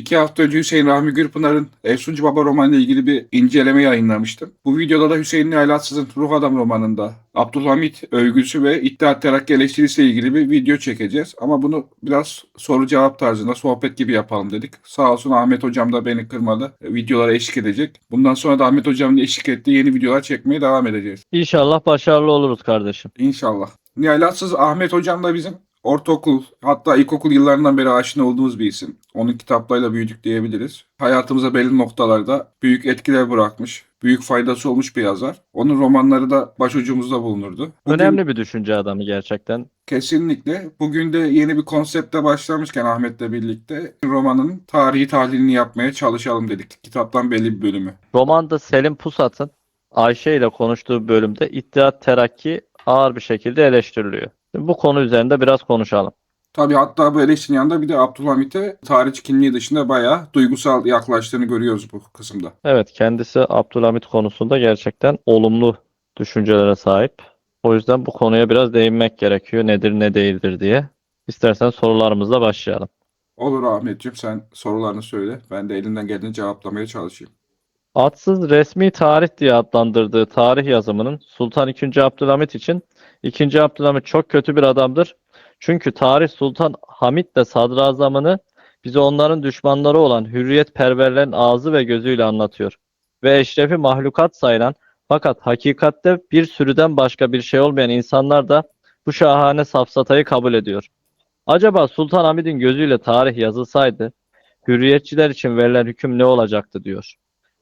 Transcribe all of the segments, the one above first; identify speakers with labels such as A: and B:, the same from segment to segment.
A: İki hafta önce Hüseyin Rahmi Gürpınar'ın Efsuncu Baba romanıyla ilgili bir inceleme yayınlamıştım. Bu videoda da Hüseyin Nihayatsız'ın Ruh Adam romanında Abdülhamit övgüsü ve İttihat Terakki eleştirisiyle ilgili bir video çekeceğiz. Ama bunu biraz soru cevap tarzında sohbet gibi yapalım dedik. Sağ olsun Ahmet Hocam da beni kırmadı. Videolara eşlik edecek. Bundan sonra da Ahmet Hocam'ın eşlik ettiği yeni videolar çekmeye devam edeceğiz.
B: İnşallah başarılı oluruz kardeşim.
A: İnşallah. Nihayatsız Ahmet Hocam da bizim ortaokul hatta ilkokul yıllarından beri aşina olduğumuz bir isim. Onun kitaplarıyla büyüdük diyebiliriz. Hayatımıza belli noktalarda büyük etkiler bırakmış, büyük faydası olmuş bir yazar. Onun romanları da başucumuzda bulunurdu. Bugün-
B: Önemli bir düşünce adamı gerçekten.
A: Kesinlikle. Bugün de yeni bir konsepte başlamışken Ahmet'le birlikte romanın tarihi tahlilini yapmaya çalışalım dedik. Kitaptan belli bir bölümü.
B: Romanda Selim Pusat'ın Ayşe ile konuştuğu bölümde İttihat Terakki ağır bir şekilde eleştiriliyor. Şimdi bu konu üzerinde biraz konuşalım.
A: Tabii hatta bu eleştirinin yanında bir de Abdülhamit'e tarihçi kimliği dışında bayağı duygusal yaklaştığını görüyoruz bu kısımda.
B: Evet kendisi Abdülhamit konusunda gerçekten olumlu düşüncelere sahip. O yüzden bu konuya biraz değinmek gerekiyor. Nedir ne değildir diye. İstersen sorularımızla başlayalım.
A: Olur Ahmetciğim sen sorularını söyle. Ben de elinden geldiğince cevaplamaya çalışayım.
B: Adsız resmi tarih diye adlandırdığı tarih yazımının Sultan II. Abdülhamit için II. Abdülhamit çok kötü bir adamdır. Çünkü tarih Sultan Hamid de sadrazamını bize onların düşmanları olan hürriyetperverlerin ağzı ve gözüyle anlatıyor. Ve eşrefi mahlukat sayılan fakat hakikatte bir sürüden başka bir şey olmayan insanlar da bu şahane safsatayı kabul ediyor. Acaba Sultan Hamid'in gözüyle tarih yazılsaydı hürriyetçiler için verilen hüküm ne olacaktı diyor.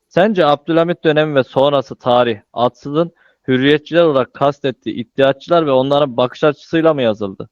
B: Sence Abdülhamit dönemi ve sonrası tarih Adsız'ın hürriyetçiler olarak kastettiği iddiatçılar ve onların bakış açısıyla mı yazıldı?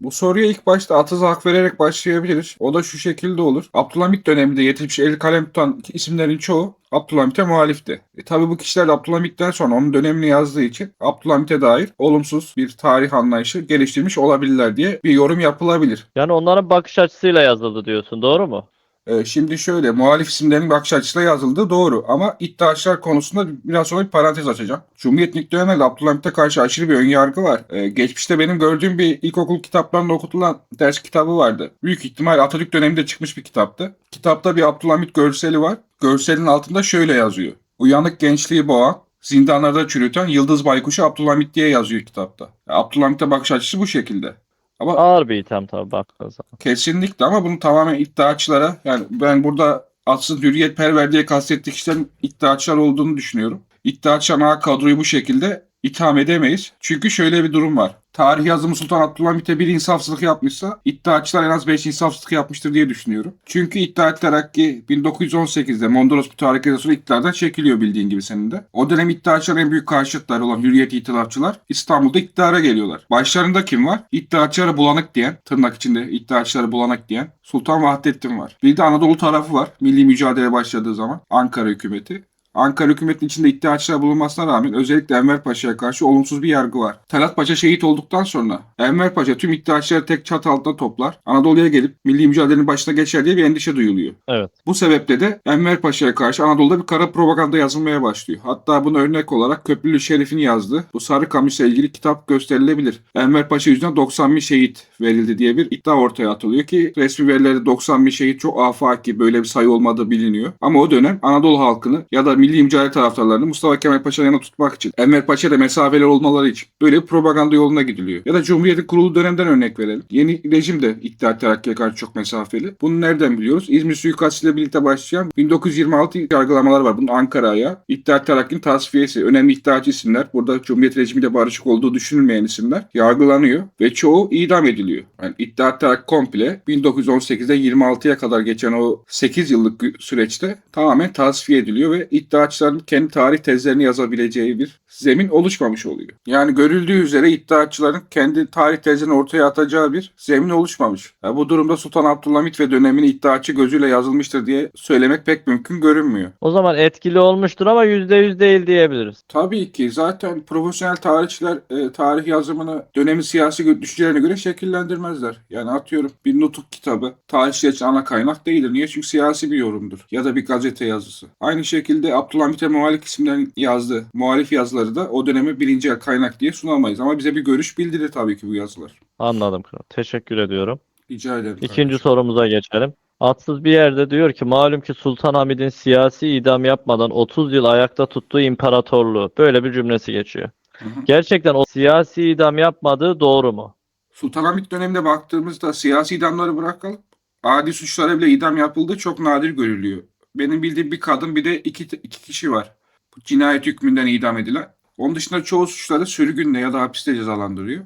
A: Bu soruya ilk başta Atız'a hak vererek başlayabiliriz. O da şu şekilde olur. Abdülhamit döneminde yetişmiş el kalem tutan isimlerin çoğu Abdülhamit'e muhalifti. E tabi bu kişiler Abdülhamit'ten sonra onun dönemini yazdığı için Abdülhamit'e dair olumsuz bir tarih anlayışı geliştirmiş olabilirler diye bir yorum yapılabilir.
B: Yani onların bakış açısıyla yazıldı diyorsun, doğru mu?
A: Ee, şimdi şöyle muhalif isimlerin bakış açısıyla yazıldığı doğru ama iddiaçlar konusunda biraz sonra bir parantez açacağım. Cumhuriyet ilk döneminde Abdülhamit'e karşı aşırı bir önyargı var. Ee, geçmişte benim gördüğüm bir ilkokul kitaplarında okutulan ders kitabı vardı. Büyük ihtimal Atatürk döneminde çıkmış bir kitaptı. Kitapta bir Abdülhamit görseli var. Görselin altında şöyle yazıyor. Uyanık gençliği boğan, zindanlarda çürüten Yıldız Baykuşu Abdülhamit diye yazıyor kitapta. Abdülhamit'e bakış açısı bu şekilde. Ama
B: Ağır bir itham tabii baktığın zaman.
A: Kesinlikle ama bunu tamamen iddiaçılara yani ben burada aslında hürriyetperver diye kastettiği kişilerin iddiaçılar olduğunu düşünüyorum. İddiaçılar ana kadroyu bu şekilde itham edemeyiz. Çünkü şöyle bir durum var. Tarih yazımı Sultan Abdülhamit'e bir insafsızlık yapmışsa iddiaçılar en az 5 insafsızlık yapmıştır diye düşünüyorum. Çünkü İttihat Terakki 1918'de Mondros Mütarekesi sonra iktidardan çekiliyor bildiğin gibi senin de. O dönem iddiaçıların en büyük karşıtları olan hürriyet itilafçılar İstanbul'da iktidara geliyorlar. Başlarında kim var? İddiaçılara bulanık diyen, tırnak içinde iddiaçılara bulanık diyen Sultan Vahdettin var. Bir de Anadolu tarafı var. Milli mücadele başladığı zaman Ankara hükümeti. Ankara hükümetinin içinde iddiaçılar bulunmasına rağmen özellikle Enver Paşa'ya karşı olumsuz bir yargı var. Talat Paşa şehit olduktan sonra Enver Paşa tüm iddiaçıları tek çatı altında toplar. Anadolu'ya gelip milli mücadelenin başına geçer diye bir endişe duyuluyor.
B: Evet.
A: Bu sebeple de Enver Paşa'ya karşı Anadolu'da bir kara propaganda yazılmaya başlıyor. Hatta buna örnek olarak Köprülü Şerif'in yazdığı bu Sarıkamış'la ilgili kitap gösterilebilir. Enver Paşa yüzünden 90 bin şehit verildi diye bir iddia ortaya atılıyor ki resmi verilerde 90 bin şehit çok afaki böyle bir sayı olmadığı biliniyor. Ama o dönem Anadolu halkını ya da milli mücadele taraftarlarını Mustafa Kemal Paşa'nın yanına tutmak için Enver Paşa'da mesafeli olmaları için böyle propaganda yoluna gidiliyor. Ya da Cumhuriyet'in kurulu dönemden örnek verelim. Yeni rejim de İttihat Terakki'ye karşı çok mesafeli. Bunu nereden biliyoruz? İzmir suikastıyla birlikte başlayan 1926 yargılamalar var. Bunun Ankara'ya. İttihat Terakki'nin tasfiyesi. Önemli iddiaçı isimler. Burada Cumhuriyet rejimiyle barışık olduğu düşünülmeyen isimler yargılanıyor ve çoğu idam ediliyor. Yani İttihat Terakki komple 1918'den 26'ya kadar geçen o 8 yıllık süreçte tamamen tasfiye ediliyor ve iddiaçıların kendi tarih tezlerini yazabileceği bir zemin oluşmamış oluyor. Yani görüldüğü üzere iddiaçıların kendi tarih tezlerini ortaya atacağı bir zemin oluşmamış. Ya bu durumda Sultan Abdülhamit ve dönemini iddiaçı gözüyle yazılmıştır diye söylemek pek mümkün görünmüyor.
B: O zaman etkili olmuştur ama %100 değil diyebiliriz.
A: Tabii ki zaten profesyonel tarihçiler e, tarih yazımını dönemin siyasi düşüncelerine göre şekillendirmezler. Yani atıyorum bir nutuk kitabı tarihçiler için ana kaynak değildir. Niye? Çünkü siyasi bir yorumdur. Ya da bir gazete yazısı. Aynı şekilde Abdülhamit'e muhalif isimlerin yazdığı muhalif yazıları da o döneme birinci el kaynak diye sunamayız. Ama bize bir görüş bildirir tabii ki bu yazılar.
B: Anladım kral. Teşekkür ediyorum.
A: Rica ederim.
B: İkinci
A: kardeşim.
B: sorumuza geçelim. Atsız bir yerde diyor ki malum ki Sultan Hamid'in siyasi idam yapmadan 30 yıl ayakta tuttuğu imparatorluğu böyle bir cümlesi geçiyor.
A: Hı hı.
B: Gerçekten o siyasi idam yapmadığı doğru mu?
A: Sultanahmet döneminde baktığımızda siyasi idamları bırakalım. Adi suçlara bile idam yapıldığı çok nadir görülüyor. Benim bildiğim bir kadın bir de iki, iki kişi var. Cinayet hükmünden idam edilen. Onun dışında çoğu suçları sürgünle ya da hapiste cezalandırıyor.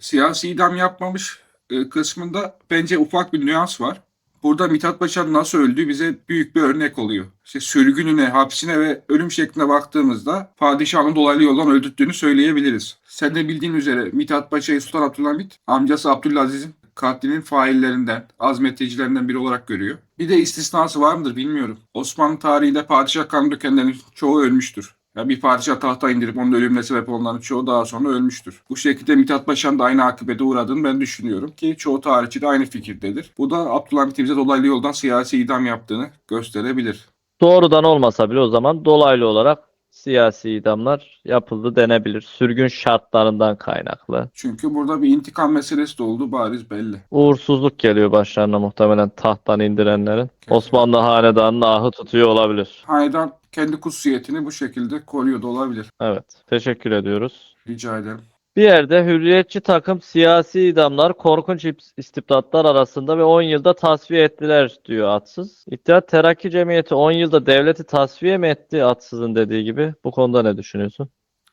A: Siyasi idam yapmamış e, kısmında bence ufak bir nüans var. Burada Mithat Paşa'nın nasıl öldüğü bize büyük bir örnek oluyor. İşte sürgününe, hapsine ve ölüm şekline baktığımızda padişahın dolaylı yoldan öldürttüğünü söyleyebiliriz. Sen de bildiğin üzere Mithat Paşa'yı Sultan Abdülhamit amcası Abdülaziz'in katlinin faillerinden, azmetticilerinden biri olarak görüyor. Bir de istisnası var mıdır bilmiyorum. Osmanlı tarihinde padişah kan dökenlerin çoğu ölmüştür. Ya bir padişah tahta indirip onun ölümüne sebep olanların çoğu daha sonra ölmüştür. Bu şekilde Mithat Paşa'nın da aynı akıbete uğradığını ben düşünüyorum ki çoğu tarihçi de aynı fikirdedir. Bu da Abdülhamit'in bize dolaylı yoldan siyasi idam yaptığını gösterebilir.
B: Doğrudan olmasa bile o zaman dolaylı olarak siyasi idamlar yapıldı denebilir. Sürgün şartlarından kaynaklı.
A: Çünkü burada bir intikam meselesi de olduğu bariz belli.
B: Uğursuzluk geliyor başlarına muhtemelen tahttan indirenlerin. Osmanlı hanedanının ahı tutuyor olabilir.
A: Hanedan kendi kutsiyetini bu şekilde koruyor da olabilir.
B: Evet. Teşekkür ediyoruz.
A: Rica ederim.
B: Bir yerde hürriyetçi takım siyasi idamlar korkunç istibdatlar arasında ve 10 yılda tasfiye ettiler diyor Atsız. İttihat Terakki Cemiyeti 10 yılda devleti tasfiye mi etti Atsız'ın dediği gibi? Bu konuda ne düşünüyorsun?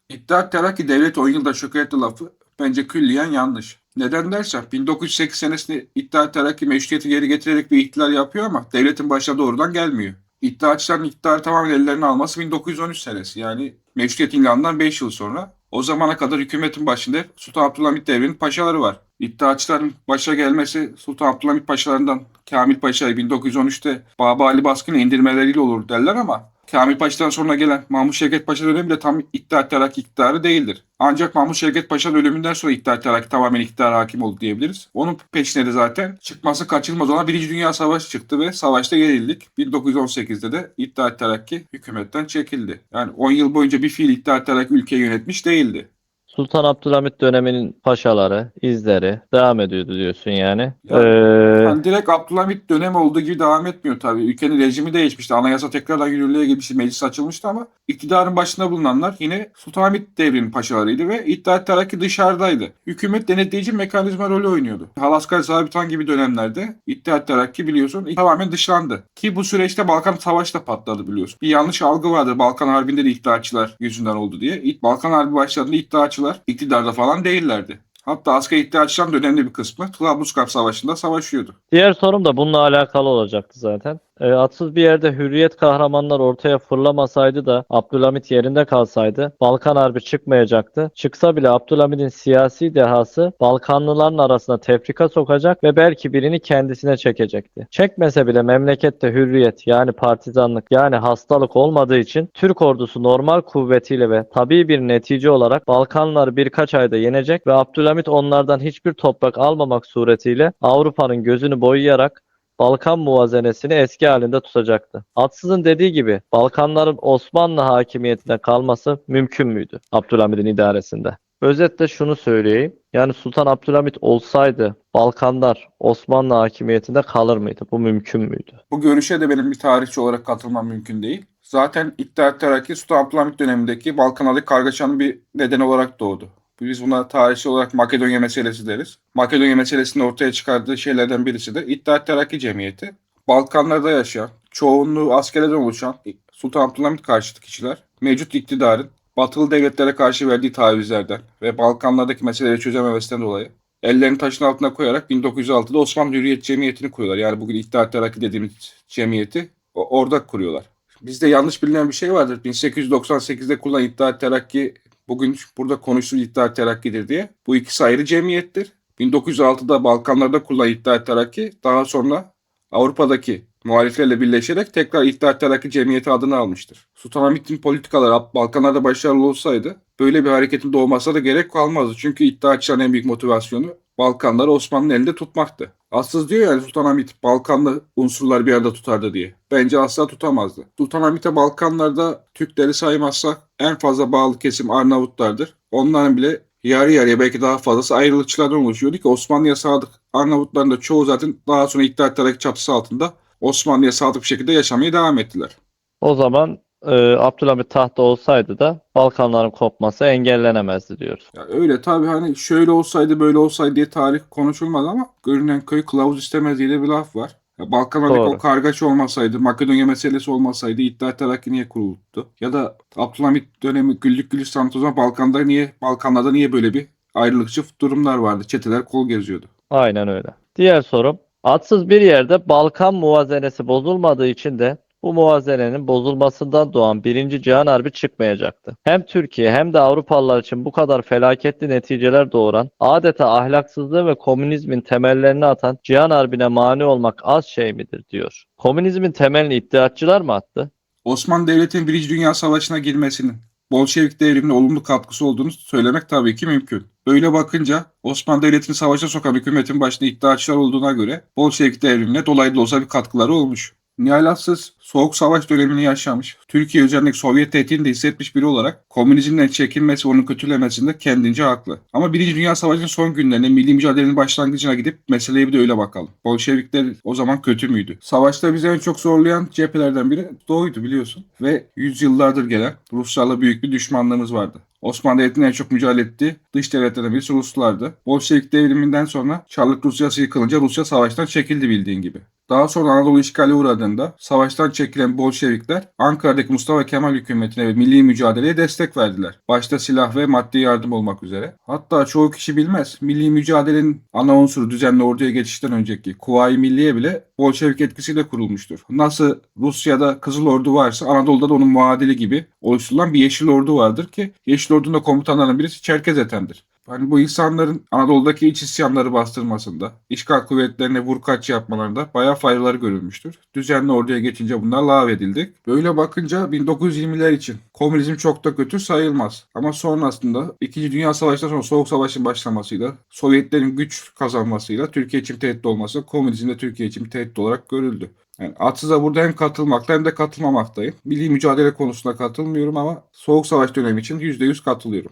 A: İttihat Terakki devlet 10 yılda şok etti lafı bence külliyen yanlış. Neden dersen 1908 senesinde İttihat Terakki meşruiyeti geri getirerek bir ihtilal yapıyor ama devletin başına doğrudan gelmiyor. İttihatçıların iktidarı tamamen ellerine alması 1913 senesi yani meşruiyet ilanından 5 yıl sonra. O zamana kadar hükümetin başında Sultan Abdülhamit devrinin paşaları var. İttihatçıların başa gelmesi Sultan Abdülhamit paşalarından Kamil Paşa'yı 1913'te Baba Ali Baskın'ı indirmeleriyle olur derler ama Kamil Paşa'dan sonra gelen Mahmut Şevket Paşa dönemi de tam İttihat Terakki iktidarı değildir. Ancak Mahmut Şevket Paşa'nın ölümünden sonra İttihat Terakki tamamen iktidara hakim oldu diyebiliriz. Onun peşine de zaten çıkması kaçınılmaz olan Birinci Dünya Savaşı çıktı ve savaşta yenildik. 1918'de de İttihat Terakki hükümetten çekildi. Yani 10 yıl boyunca bir fiil İttihat Terakki ülkeyi yönetmiş değildi.
B: Sultan Abdülhamit döneminin paşaları, izleri devam ediyordu diyorsun yani.
A: Ya,
B: Ee,
A: Yani direkt Abdülhamit dönemi olduğu gibi devam etmiyor tabii. Ülkenin rejimi değişmişti. Anayasa tekrardan yürürlüğe girmişti. Meclis açılmıştı ama iktidarın başında bulunanlar yine Sultanahmet devrinin paşalarıydı ve İttihat Terakki dışarıdaydı. Hükümet denetleyici mekanizma rolü oynuyordu. Halaskar Zabitan gibi dönemlerde İttihat Terakki biliyorsun tamamen dışlandı. Ki bu süreçte Balkan Savaşı da patladı biliyorsun. Bir yanlış algı vardı Balkan Harbi'nde de İttihatçılar yüzünden oldu diye. İlk Balkan Harbi başladığında İttihatçılar iktidarda falan değillerdi. Hatta asker İttihatçıların önemli bir kısmı Trablusgarp Savaşı'nda savaşıyordu.
B: Diğer sorum da bununla alakalı olacaktı zaten. E, atsız bir yerde hürriyet kahramanlar ortaya fırlamasaydı da Abdülhamit yerinde kalsaydı Balkan Harbi çıkmayacaktı. Çıksa bile Abdülhamit'in siyasi dehası Balkanlıların arasına tefrika sokacak ve belki birini kendisine çekecekti. Çekmese bile memlekette hürriyet yani partizanlık yani hastalık olmadığı için Türk ordusu normal kuvvetiyle ve tabii bir netice olarak Balkanları birkaç ayda yenecek ve Abdülhamit onlardan hiçbir toprak almamak suretiyle Avrupa'nın gözünü boyayarak Balkan muvazenesini eski halinde tutacaktı. Atsız'ın dediği gibi Balkanların Osmanlı hakimiyetine kalması mümkün müydü Abdülhamid'in idaresinde? Özetle şunu söyleyeyim. Yani Sultan Abdülhamit olsaydı Balkanlar Osmanlı hakimiyetinde kalır mıydı? Bu mümkün müydü?
A: Bu görüşe de benim bir tarihçi olarak katılmam mümkün değil. Zaten İttihat Terakki Sultan Abdülhamit dönemindeki Balkanlardaki kargaşanın bir nedeni olarak doğdu. Biz buna tarihçi olarak Makedonya meselesi deriz. Makedonya meselesinin ortaya çıkardığı şeylerden birisi de İttihat Terakki Cemiyeti. Balkanlarda yaşayan, çoğunluğu askerlerden oluşan Sultan Abdülhamit karşıtı kişiler mevcut iktidarın batılı devletlere karşı verdiği tavizlerden ve Balkanlardaki meseleleri çözememesinden dolayı ellerini taşın altına koyarak 1906'da Osmanlı Hürriyet Cemiyeti'ni kuruyorlar. Yani bugün İttihat Terakki dediğimiz cemiyeti orada kuruyorlar. Bizde yanlış bilinen bir şey vardır. 1898'de kurulan İttihat Terakki bugün burada konuştuğu İttihat Terakki'dir diye. Bu ikisi ayrı cemiyettir. 1906'da Balkanlarda kurulan İttihat Terakki daha sonra Avrupa'daki muhaliflerle birleşerek tekrar İttihat Terakki Cemiyeti adını almıştır. Sultanahmet'in politikaları Balkanlarda başarılı olsaydı böyle bir hareketin doğmasına da gerek kalmazdı. Çünkü İttihatçıların en büyük motivasyonu Balkanları Osmanlı'nın elinde tutmaktı. Aslız diyor yani Sultanahmet Balkanlı unsurlar bir arada tutardı diye. Bence asla tutamazdı. Sultanahmet'e Balkanlarda Türkleri saymazsak en fazla bağlı kesim Arnavutlardır. Onların bile yarı yarıya belki daha fazlası ayrılıkçılardan oluşuyordu ki Osmanlı'ya sadık Arnavutların da çoğu zaten daha sonra İttihat Terakki çatısı altında Osmanlı'ya sadık bir şekilde yaşamaya devam ettiler.
B: O zaman e, Abdülhamit tahtta olsaydı da Balkanların kopması engellenemezdi diyoruz.
A: Ya öyle tabii hani şöyle olsaydı böyle olsaydı diye tarih konuşulmaz ama görünen köy kılavuz istemez diye de bir laf var. Ya Balkanlardaki
B: Doğru.
A: o kargaşa olmasaydı, Makedonya meselesi olmasaydı İttihat Terakki niye kuruldu? Ya da Abdülhamit dönemi güllük gülistanlık o zaman Balkan'da niye, Balkanlarda niye böyle bir ayrılıkçı durumlar vardı? Çeteler kol geziyordu.
B: Aynen öyle. Diğer sorum. Atsız bir yerde Balkan muvazenesi bozulmadığı için de bu muvazenenin bozulmasından doğan Birinci Cihan Harbi çıkmayacaktı. Hem Türkiye hem de Avrupalılar için bu kadar felaketli neticeler doğuran, adeta ahlaksızlığı ve komünizmin temellerini atan Cihan Harbi'ne mani olmak az şey midir diyor. Komünizmin temelini iddiatçılar mı attı?
A: Osmanlı Devleti'nin Birinci Dünya Savaşı'na girmesinin Bolşevik devrimine olumlu katkısı olduğunu söylemek tabii ki mümkün. Böyle bakınca Osmanlı Devleti'ni savaşa sokan hükümetin başında iddiaçılar olduğuna göre Bolşevik devrimine dolaylı olsa bir katkıları olmuş. Nihalasız Soğuk Savaş dönemini yaşamış, Türkiye üzerindeki Sovyet tehditini de hissetmiş biri olarak komünizmden çekilmesi ve onu kötülemesinde kendince haklı. Ama Birinci Dünya Savaşı'nın son günlerine milli mücadelenin başlangıcına gidip meseleye bir de öyle bakalım. Bolşevikler o zaman kötü müydü? Savaşta bizi en çok zorlayan cephelerden biri Doğu'ydu biliyorsun. Ve yüzyıllardır gelen Ruslarla büyük bir düşmanlığımız vardı. Osmanlı Devleti'nin en çok mücadele ettiği dış devletlerden birisi Ruslardı. Bolşevik devriminden sonra Çarlık Rusyası yıkılınca Rusya savaştan çekildi bildiğin gibi. Daha sonra Anadolu işgali uğradığında savaştan çekilen Bolşevikler Ankara'daki Mustafa Kemal hükümetine ve milli mücadeleye destek verdiler. Başta silah ve maddi yardım olmak üzere. Hatta çoğu kişi bilmez. Milli mücadelenin ana unsuru düzenli orduya geçişten önceki Kuvayi Milliye bile Bolşevik etkisiyle kurulmuştur. Nasıl Rusya'da Kızıl Ordu varsa Anadolu'da da onun muadili gibi oluşturulan bir Yeşil Ordu vardır ki Yeşil Ordu'nun da komutanlarından birisi Çerkez Ethem'dir. Hani bu insanların Anadolu'daki iç isyanları bastırmasında, işgal kuvvetlerine vurkaç yapmalarında bayağı faydaları görülmüştür. Düzenli orduya geçince bunlar lağvedildi. Böyle bakınca 1920'ler için komünizm çok da kötü sayılmaz. Ama sonrasında 2. Dünya Savaşı'ndan sonra Soğuk Savaş'ın başlamasıyla, Sovyetlerin güç kazanmasıyla Türkiye için tehdit olması, komünizm de Türkiye için tehdit olarak görüldü. Yani Atsız'a burada hem katılmakta hem de katılmamaktayım. Milli mücadele konusunda katılmıyorum ama Soğuk Savaş dönemi için %100 katılıyorum.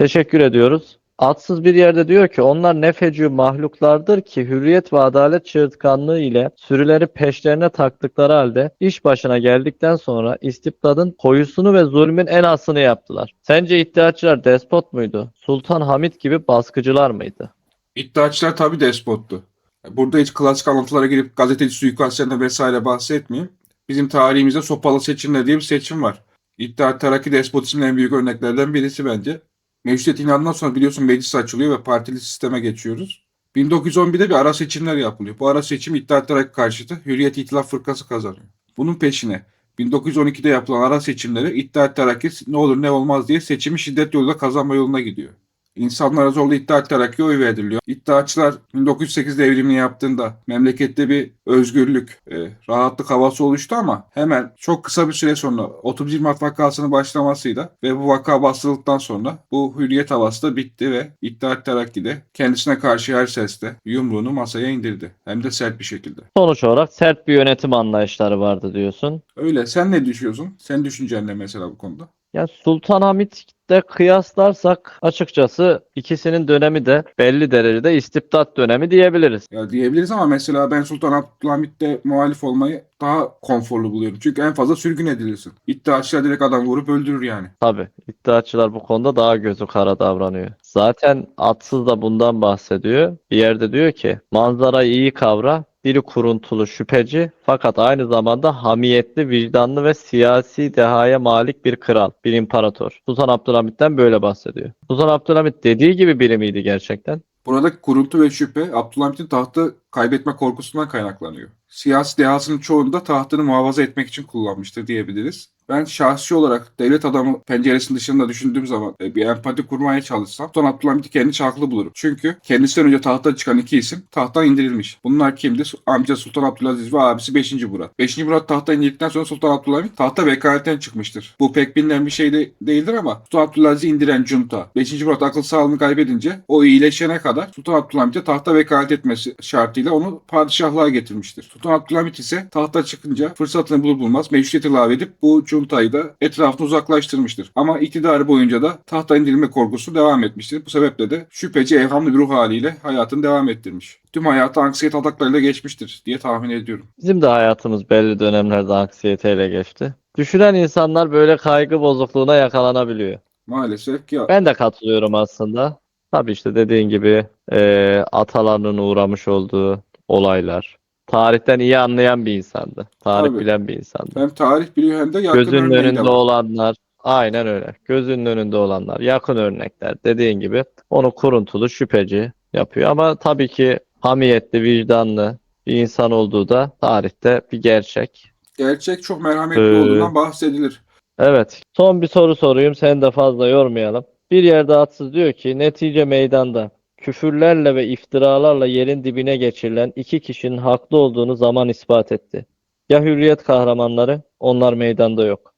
B: Teşekkür ediyoruz. Atsız bir yerde diyor ki onlar ne fecü mahluklardır ki hürriyet ve adalet çığırtkanlığı ile sürüleri peşlerine taktıkları halde iş başına geldikten sonra istibdadın koyusunu ve zulmün en asını yaptılar. Sence iddiaçılar despot muydu? Sultan Hamit gibi baskıcılar mıydı?
A: İddiaçılar tabii despottu. Burada hiç klasik alıntılara girip gazeteci suikastlerinde vesaire bahsetmeyeyim. Bizim tarihimizde sopalı seçimler diye bir seçim var. İttihat Terakki despotizmin en büyük örneklerden birisi bence. Meşrutiyet ilanından sonra biliyorsun meclis açılıyor ve partili sisteme geçiyoruz. 1911'de bir ara seçimler yapılıyor. Bu ara seçim İttihat Terakki karşıtı Hürriyet İtilaf Fırkası kazanıyor. Bunun peşine 1912'de yapılan ara seçimleri İttihat Terakki ne olur ne olmaz diye seçimi şiddet yoluyla kazanma yoluna gidiyor. İnsanlara zorla İttihat Terakki'ye oy verdiriliyor. İttihatçılar 1908 devrimini yaptığında memlekette bir özgürlük, e, rahatlık havası oluştu ama hemen çok kısa bir süre sonra 31 Mart vakasının başlamasıyla ve bu vaka bastırıldıktan sonra bu hürriyet havası da bitti ve İttihat Terakki de kendisine karşı her sesle yumruğunu masaya indirdi. Hem de sert bir şekilde.
B: Sonuç olarak sert bir yönetim anlayışları vardı diyorsun.
A: Öyle. Sen ne düşünüyorsun? Sen düşüncen ne mesela bu konuda?
B: Ya Sultan Hamit'te kıyaslarsak açıkçası ikisinin dönemi de belli derecede istibdat dönemi diyebiliriz.
A: Ya diyebiliriz ama mesela ben Sultan Abdülhamit'te muhalif olmayı daha konforlu buluyorum. Çünkü en fazla sürgün edilirsin. İddiaçılar direkt adam vurup öldürür yani.
B: Tabii iddiaçılar bu konuda daha gözü kara davranıyor. Zaten Atsız da bundan bahsediyor. Bir yerde diyor ki manzarayı iyi kavra, biri kuruntulu şüpheci fakat aynı zamanda hamiyetli, vicdanlı ve siyasi dehaya malik bir kral, bir imparator. Sultan Abdülhamit'ten böyle bahsediyor. Sultan Abdülhamit dediği gibi biri miydi gerçekten?
A: Buradaki kuruntu ve şüphe Abdülhamit'in tahtı kaybetme korkusundan kaynaklanıyor. Siyasi dehasının çoğunu da tahtını muhafaza etmek için kullanmıştır diyebiliriz. Ben şahsi olarak devlet adamı penceresinin dışında düşündüğüm zaman e, bir empati kurmaya çalışsam Sultan Abdülhamit'i kendi haklı bulurum. Çünkü kendisinden önce tahta çıkan iki isim tahttan indirilmiş. Bunlar kimdi? Amca Sultan Abdülaziz ve abisi 5. Murat. 5. Murat tahttan indikten sonra Sultan Abdülhamit tahta vekaletten çıkmıştır. Bu pek bilinen bir şey de değildir ama Sultan Abdülaziz'i indiren junta 5. Murat akıl sağlığını kaybedince o iyileşene kadar Sultan Abdülhamit'e tahta vekalet etmesi şartıyla onu padişahlığa getirmiştir. Sultan Abdülhamit ise tahta çıkınca fırsatını bulur bulmaz meşrutiyeti lağvedip bu cuntayı da etrafını uzaklaştırmıştır. Ama iktidarı boyunca da tahta indirilme korkusu devam etmiştir. Bu sebeple de şüpheci evhamlı bir ruh haliyle hayatını devam ettirmiş. Tüm hayatı anksiyete ataklarıyla geçmiştir diye tahmin ediyorum.
B: Bizim de hayatımız belli dönemlerde anksiyeteyle geçti. Düşünen insanlar böyle kaygı bozukluğuna yakalanabiliyor.
A: Maalesef ki
B: Ben de katılıyorum aslında. Tabii işte dediğin gibi eee atalarının uğramış olduğu olaylar. Tarihten iyi anlayan bir insandı. Tarih
A: Tabii.
B: bilen bir insandı.
A: hem tarih biliyor hem de yakın
B: Gözünün
A: örneği de
B: önünde
A: var.
B: olanlar, aynen öyle. Gözünün önünde olanlar, yakın örnekler dediğin gibi onu kuruntulu, şüpheci yapıyor. Ama tabii ki hamiyetli, vicdanlı bir insan olduğu da tarihte bir gerçek.
A: Gerçek çok merhametli
B: Ee,
A: olduğundan bahsedilir.
B: Evet. Son bir soru sorayım. Seni de fazla yormayalım. Bir yerde atsız diyor ki netice meydanda. Küfürlerle ve iftiralarla yerin dibine geçirilen iki kişinin haklı olduğunu zaman ispat etti. Ya hürriyet kahramanları? Onlar meydanda yok.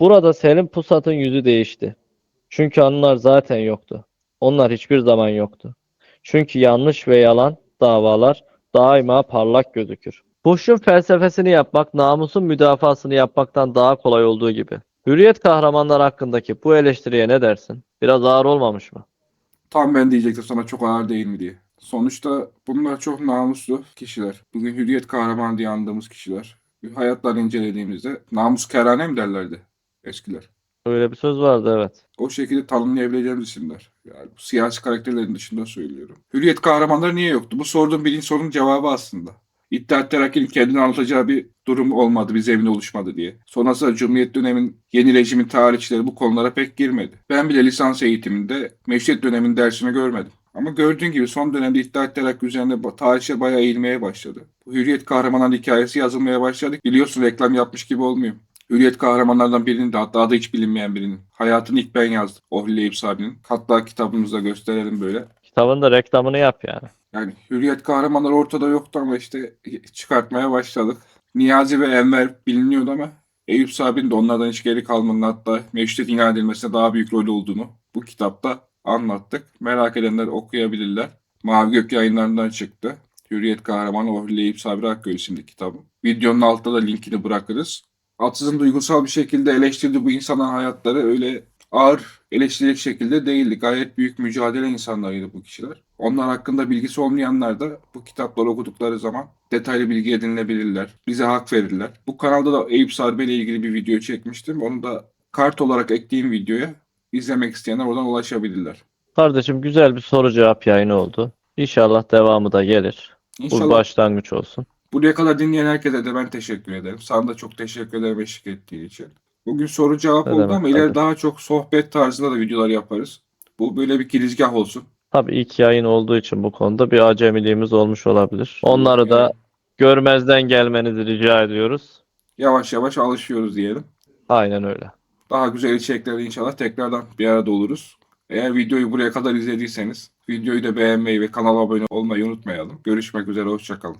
B: Burada Selim Pusat'ın yüzü değişti. Çünkü anılar zaten yoktu. Onlar hiçbir zaman yoktu. Çünkü yanlış ve yalan davalar daima parlak gözükür. Boşun felsefesini yapmak, namusun müdafasını yapmaktan daha kolay olduğu gibi. Hürriyet kahramanlar hakkındaki bu eleştiriye ne dersin? Biraz ağır olmamış mı?
A: Tam ben diyecektim sana çok ağır değil mi diye. Sonuçta bunlar çok namuslu kişiler. Bugün hürriyet kahramanı diye andığımız kişiler. Hayatlarını incelediğimizde namus kerane mi derlerdi eskiler.
B: Öyle bir söz vardı evet.
A: O şekilde tanımlayabileceğimiz isimler. Yani bu siyasi karakterlerin dışında söylüyorum. Hürriyet kahramanları niye yoktu? Bu sorduğum birinci sorunun cevabı aslında. İttihat Terakki'nin kendini anlatacağı bir durum olmadı, bir zemin oluşmadı diye. Sonrasında Cumhuriyet dönemin yeni rejimin tarihçileri bu konulara pek girmedi. Ben bile lisans eğitiminde meşrut dönemin dersini görmedim. Ama gördüğün gibi son dönemde İttihat Terakki üzerinde ba- tarihçiler bayağı eğilmeye başladı. Bu Hürriyet kahramanların hikayesi yazılmaya başladı. Biliyorsun reklam yapmış gibi olmuyor. Hürriyet kahramanlardan birinin de hatta adı hiç bilinmeyen birinin. Hayatını ilk ben yazdım. Ohli Eyüp Sabi'nin. Hatta kitabımızda gösterelim böyle.
B: Kitabın da reklamını yap yani.
A: Yani hürriyet kahramanları ortada yoktu ama işte çıkartmaya başladık. Niyazi ve Enver biliniyordu ama Eyüp Sabi'nin de onlardan hiç geri kalmanın hatta meşrut ilan edilmesine daha büyük rol olduğunu bu kitapta anlattık. Merak edenler okuyabilirler. Mavi Gök yayınlarından çıktı. Hürriyet Kahramanı Ohli Eyüp Sabri Akgöl isimli kitabı. Videonun altında da linkini bırakırız. Atsız'ın duygusal bir şekilde eleştirdiği bu insanların hayatları öyle ağır eleştirilecek şekilde değildi. Gayet büyük mücadele insanlarıydı bu kişiler. Onlar hakkında bilgisi olmayanlar da bu kitapları okudukları zaman detaylı bilgi edinebilirler. Bize hak verirler. Bu kanalda da Eyüp Sarbe ile ilgili bir video çekmiştim. Onu da kart olarak ekleyeyim videoya. İzlemek isteyenler oradan ulaşabilirler.
B: Kardeşim güzel bir soru cevap yayını oldu. İnşallah devamı da gelir. Bu
A: İnşallah
B: başlangıç olsun.
A: buraya kadar dinleyen herkese de ben teşekkür ederim. Sana da çok teşekkür ederim eşlik ettiğin için. Bugün soru cevap
B: Ne
A: oldu
B: demek,
A: ama ileri
B: tabii.
A: daha çok sohbet tarzında da videolar yaparız. Bu böyle bir girizgah olsun.
B: Tabii ilk yayın olduğu için bu konuda bir acemiliğimiz olmuş olabilir. Onları da görmezden gelmenizi rica ediyoruz.
A: Yavaş yavaş alışıyoruz diyelim.
B: Aynen öyle.
A: Daha güzel içeriklerde inşallah tekrardan bir arada oluruz. Eğer videoyu buraya kadar izlediyseniz videoyu da beğenmeyi ve kanala abone olmayı unutmayalım. Görüşmek üzere, hoşçakalın.